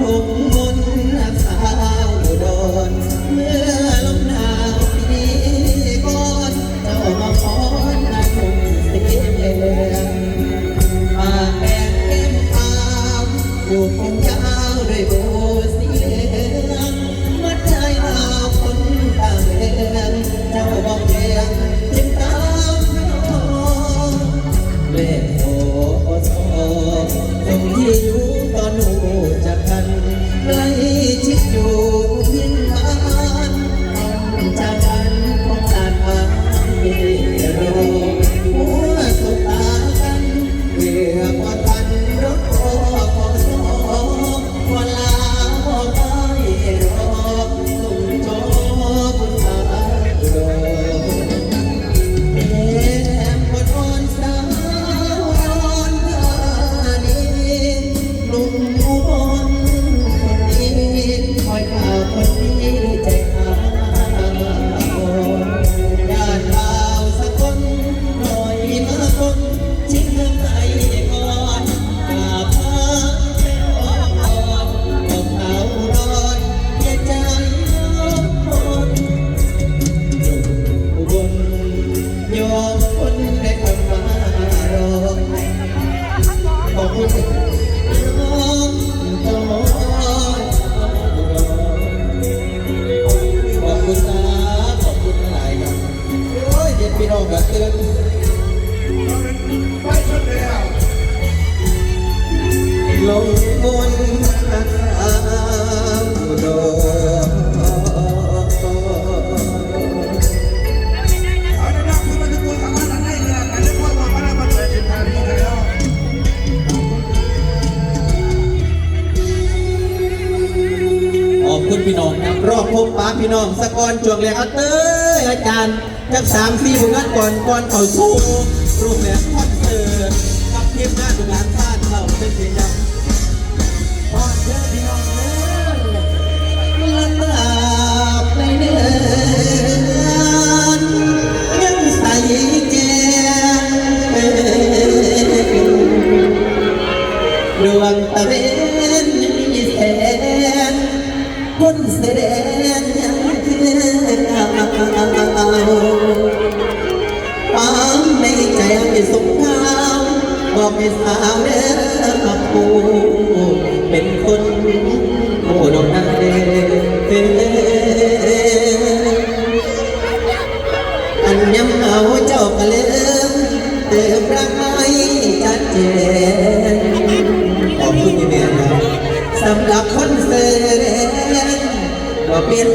ผม ลงบวคุณพี่น้องนะรอบพบป้าพี่น้องสะกอนจวงเลยเอาเต้ยอาจารย์จากสามสี่ผลงานก่อนก่อนเขาสู้รูปแบบคอนเสิร์ตกับทีมงานดูงานท่านเราเป็นเสียงดับ อันย้ำเอาจ้เลิเติมรักัดเจนขอบคุณแม่ครัสำหรับคนเสด็จว่เปลี่ยน